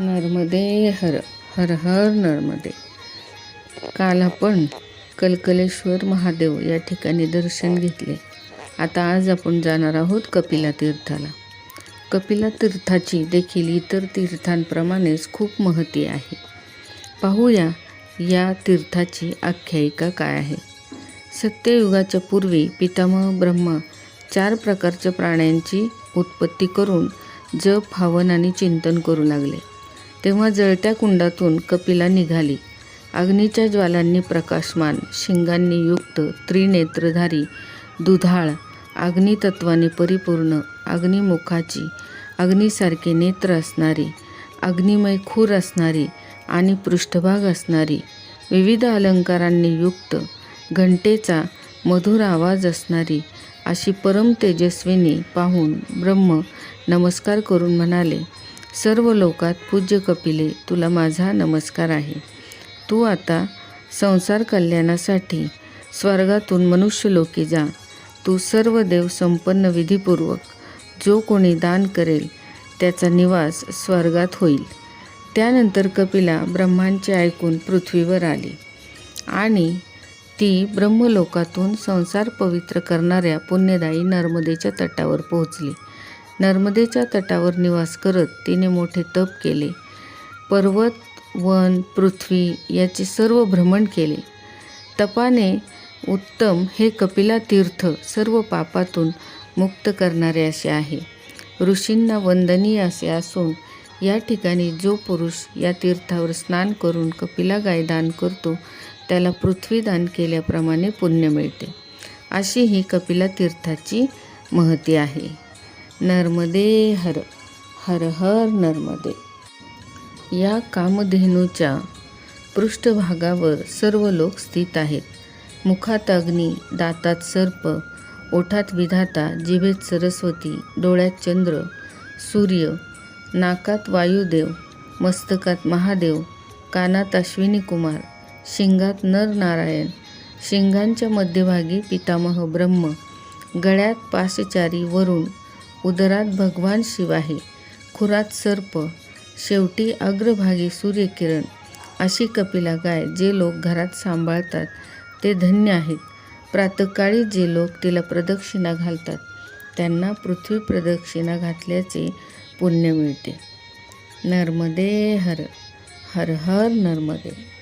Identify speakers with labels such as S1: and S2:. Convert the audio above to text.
S1: नर्मदे हर हर हर नर्मदे. काल आपण कलकलेश्वर महादेव या ठिकाणी दर्शन घेतले. आता आज आपण जाणार आहोत कपिला तीर्थाला. कपिला तीर्थाची देखील इतर तीर्थांप्रमाणेच खूप महती आहे. पाहूया या तीर्थाची आख्यायिका काय आहे. सत्ययुगाच्या पूर्वी पितामह ब्रह्मा चार प्रकारच्या प्राण्यांची उत्पत्ती करून जप भावन आणि चिंतन करू लागले. तेव्हा जळत्या कुंडातून कपिला निघाली. अग्नीच्या ज्वालांनी प्रकाशमान शिंगांनी युक्त त्रिनेत्रधारी दुधाळ अग्नितत्वाने परिपूर्ण अग्निमुखाची अग्नीसारखे नेत्र असणारी अग्निमय खूर असणारी आणि पृष्ठभाग असणारी विविध अलंकारांनी युक्त घंटेचा मधुर आवाज असणारी अशी परम तेजस्विनी पाहून ब्रह्म नमस्कार करून म्हणाले सर्व लोकात पूज्य कपिले तुला माझा नमस्कार आहे. तू आता संसार कल्याणासाठी स्वर्गातून मनुष्यलोकी जा. तू सर्व देव संपन्न विधीपूर्वक जो कोणी दान करेल त्याचा निवास स्वर्गात होईल. त्यानंतर कपिला ब्रह्मांचे ऐकून पृथ्वीवर आली आणि ती ब्रह्मलोकातून संसार पवित्र करणाऱ्या पुण्यदायी नर्मदेच्या तटावर पोहोचली. नर्मदेच्या तटावर निवास करत तिने मोठे तप केले. पर्वत वन पृथ्वी याचे सर्व भ्रमण केले. तपाने उत्तम हे कपिला तीर्थ सर्व पापातून मुक्त करणारे असे आहे. ऋषींना वंदनीय असे असून या ठिकाणी जो पुरुष या तीर्थावर स्नान करून कपिला गाय दान करतो त्याला पृथ्वी दान केल्याप्रमाणे पुण्य मिळते. अशी ही कपिला तीर्थाची महती आहे. नर्मदे हर हर हर नर्मदे. या कामधेनूच्या पृष्ठभागावर सर्व लोक स्थित आहेत. मुखात अग्नी दातात सर्प ओठात विधाता जिभेत सरस्वती डोळ्यात चंद्र सूर्य नाकात वायुदेव मस्तकात महादेव कानात अश्विनी कुमार शिंगात नर नारायण शिंगांच्या मध्यभागी पितामह ब्रह्म गळ्यात पाशचारी वरुण उदरात भगवान शिव आहे खुरात सर्प शेवटी अग्रभागी सूर्यकिरण अशी कपिला गाय जे लोक घरात सांभाळतात ते धन्य आहेत. प्रातकाळी जे लोक तिला प्रदक्षिणा घालतात त्यांना पृथ्वी प्रदक्षिणा घातल्याचे पुण्य मिळते. नर्मदे हर हर हर नर्मदे.